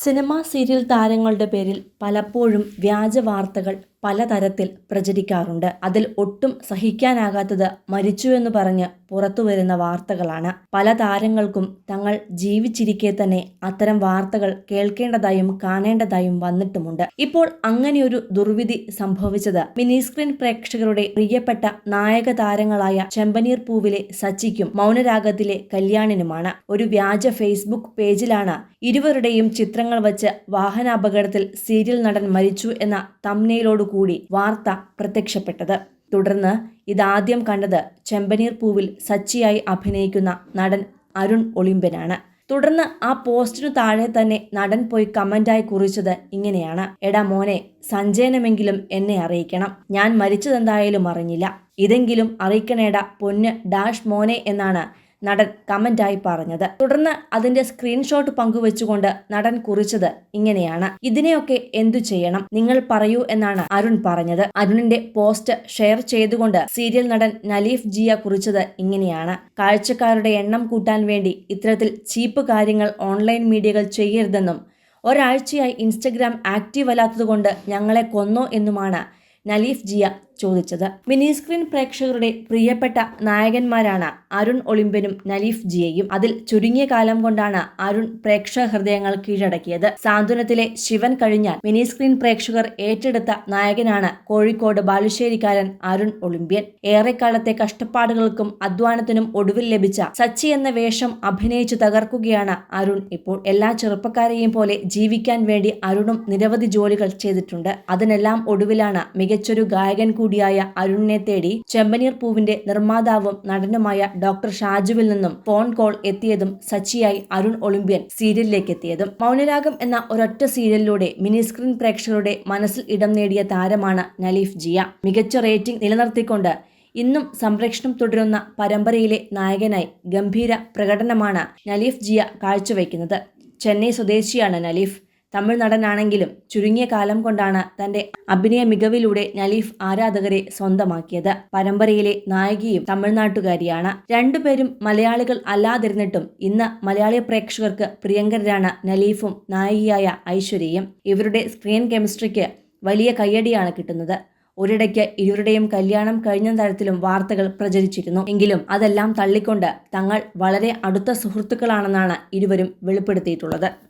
Cinema serial താരങ്ങളുടെ പേരിൽ പലപ്പോഴും വ്യാജ വാർത്തകൾ പലതരത്തിൽ പ്രചരിക്കാറുണ്ട്. അതിൽ ഒട്ടും സഹിക്കാനാകാത്തത് മരിച്ചു എന്ന് പറഞ്ഞ് പുറത്തു വരുന്ന വാർത്തകളാണ്. പല താരങ്ങൾക്കും തങ്ങൾ ജീവിച്ചിരിക്കെ തന്നെ അത്തരം വാർത്തകൾ കേൾക്കേണ്ടതായും കാണേണ്ടതായും വന്നിട്ടുമുണ്ട്. ഇപ്പോൾ അങ്ങനെയൊരു ദുർവിധി സംഭവിച്ചത് മിനിസ്ക്രീൻ പ്രേക്ഷകരുടെ പ്രിയപ്പെട്ട നായക താരങ്ങളായ ചെമ്പനീർ പൂവിലെ സച്ചിക്കും മൗനരാഗത്തിലെ കല്യാണിനുമാണ്. ഒരു വ്യാജ ഫേസ്ബുക്ക് പേജിലാണ് ഇരുവരുടെയും ചിത്രങ്ങൾ വച്ച് വാഹനാപകടത്തിൽ സീരിയൽ നടൻ മരിച്ചു എന്ന തമ്നയിലോട് കൂടി വാർത്ത പ്രത്യക്ഷപ്പെട്ടത്. തുടർന്ന് ഇതാദ്യം കണ്ടത് ചെമ്പനീർ പൂവിൽ സച്ചിയായി അഭിനയിക്കുന്ന നടൻ അരുൺ ഒളിമ്പനാണ്. തുടർന്ന് ആ പോസ്റ്റിനു താഴെ തന്നെ നടൻ പോയി കമന്റായി കുറിച്ചത് ഇങ്ങനെയാണ്. എടാ മോനെ സഞ്ജയനമെങ്കിലും എന്നെ അറിയിക്കണം. ഞാൻ മരിച്ചതെന്തായാലും അറിഞ്ഞില്ല. ഇതെങ്കിലും അറിയിക്കണേടാ പൊന്ന് ഡാഷ് മോനെ എന്നാണ് നടൻ കമന്റായി പറഞ്ഞത്. തുടർന്ന് അതിന്റെ സ്ക്രീൻഷോട്ട് പങ്കുവെച്ചുകൊണ്ട് നടൻ കുറിച്ചത് ഇങ്ങനെയാണ്. ഇതിനെയൊക്കെ എന്തു ചെയ്യണം? നിങ്ങൾ പറയൂ എന്നാണ് അരുൺ പറഞ്ഞത്. അരുണിന്റെ പോസ്റ്റ് ഷെയർ ചെയ്തുകൊണ്ട് സീരിയൽ നടൻ നലീഫ് ജിയ കുറിച്ചത് ഇങ്ങനെയാണ്. കാഴ്ചക്കാരുടെ എണ്ണം കൂട്ടാൻ വേണ്ടി ഇത്തരത്തിൽ ചീപ്പ് കാര്യങ്ങൾ ഓൺലൈൻ മീഡിയകൾ ചെയ്യരുതെന്നും ഒരാഴ്ചയായി ഇൻസ്റ്റഗ്രാം ആക്റ്റീവ് അല്ലാത്തതുകൊണ്ട് ഞങ്ങളെ കൊന്നോ എന്നുമാണ് നലീഫ് ജിയ ചോദിച്ചത്. മിനി സ്ക്രീൻ പ്രേക്ഷകരുടെ പ്രിയപ്പെട്ട നായകന്മാരാണ് അരുൺ ഒളിമ്പനും നലീഫ് ജിയയും. അതിൽ ചുരുങ്ങിയ കാലം കൊണ്ടാണ് അരുൺ പ്രേക്ഷക ഹൃദയങ്ങൾ കീഴടക്കിയത്. സാന്ത്വനത്തിലെ ശിവൻ കഴിഞ്ഞാൽ മിനി സ്ക്രീൻ പ്രേക്ഷകർ ഏറ്റെടുത്ത നായകനാണ് കോഴിക്കോട് ബാലുശ്ശേരിക്കാരൻ അരുൺ ഒളിമ്പ്യൻ. ഏറെക്കാലത്തെ കഷ്ടപ്പാടുകൾക്കും അധ്വാനത്തിനും ഒടുവിൽ ലഭിച്ച സച്ചി എന്ന വേഷം അഭിനയിച്ചു തകർക്കുകയാണ് അരുൺ ഇപ്പോൾ. എല്ലാ ചെറുപ്പക്കാരെയും പോലെ ജീവിക്കാൻ വേണ്ടി അരുണും നിരവധി ജോലികൾ ചെയ്തിട്ടുണ്ട്. അതിനെല്ലാം ഒടുവിലാണ് മികച്ചൊരു ഗായകൻ കൂടിയായ അരുണിനെ തേടി ചെമ്പനീർ പൂവിന്റെ നിർമ്മാതാവും നടനുമായ ഡോക്ടർ ഷാജുവിൽ നിന്നും ഫോൺ കോൾ എത്തിയതും സച്ചിയായി അരുൺ ഒളിമ്പ്യൻ സീരിയലിലേക്ക് എത്തിയതും. മൗനരാഗം എന്ന ഒരൊറ്റ സീരിയലിലൂടെ മിനി സ്ക്രീൻ പ്രേക്ഷകരുടെ മനസ്സിൽ ഇടം നേടിയ താരമാണ് നലീഫ് ജിയ. മികച്ച റേറ്റിംഗ് നിലനിർത്തിക്കൊണ്ട് ഇന്നും സംരക്ഷണം തുടരുന്ന പരമ്പരയിലെ നായകനായി ഗംഭീര പ്രകടനമാണ് നലീഫ് ജിയ കാഴ്ചവെക്കുന്നത്. ചെന്നൈ സ്വദേശിയാണ് നലീഫ്. തമിഴ് നടനാണെങ്കിലും ചുരുങ്ങിയ കാലം കൊണ്ടാണ് തന്റെ അഭിനയ മികവിലൂടെ നലീഫ് ആരാധകരെ സ്വന്തമാക്കിയത്. പരമ്പരയിലെ നായികയും തമിഴ്നാട്ടുകാരിയാണ്. രണ്ടുപേരും മലയാളികൾ അല്ലാതിരുന്നിട്ടും ഇന്ന് മലയാളി പ്രേക്ഷകർക്ക് പ്രിയങ്കരരാണ് നലീഫും നായികയായ ഐശ്വര്യയും. ഇവരുടെ സ്ക്രീൻ കെമിസ്ട്രിക്ക് വലിയ കയ്യടിയാണ് കിട്ടുന്നത്. ഒരിടയ്ക്ക് ഇരുവരുടെയും കല്യാണം കഴിഞ്ഞ തരത്തിലും വാർത്തകൾ പ്രചരിച്ചിരുന്നു. എങ്കിലും അതെല്ലാം തള്ളിക്കൊണ്ട് തങ്ങൾ വളരെ അടുത്ത സുഹൃത്തുക്കളാണെന്നാണ് ഇരുവരും വെളിപ്പെടുത്തിയിട്ടുള്ളത്.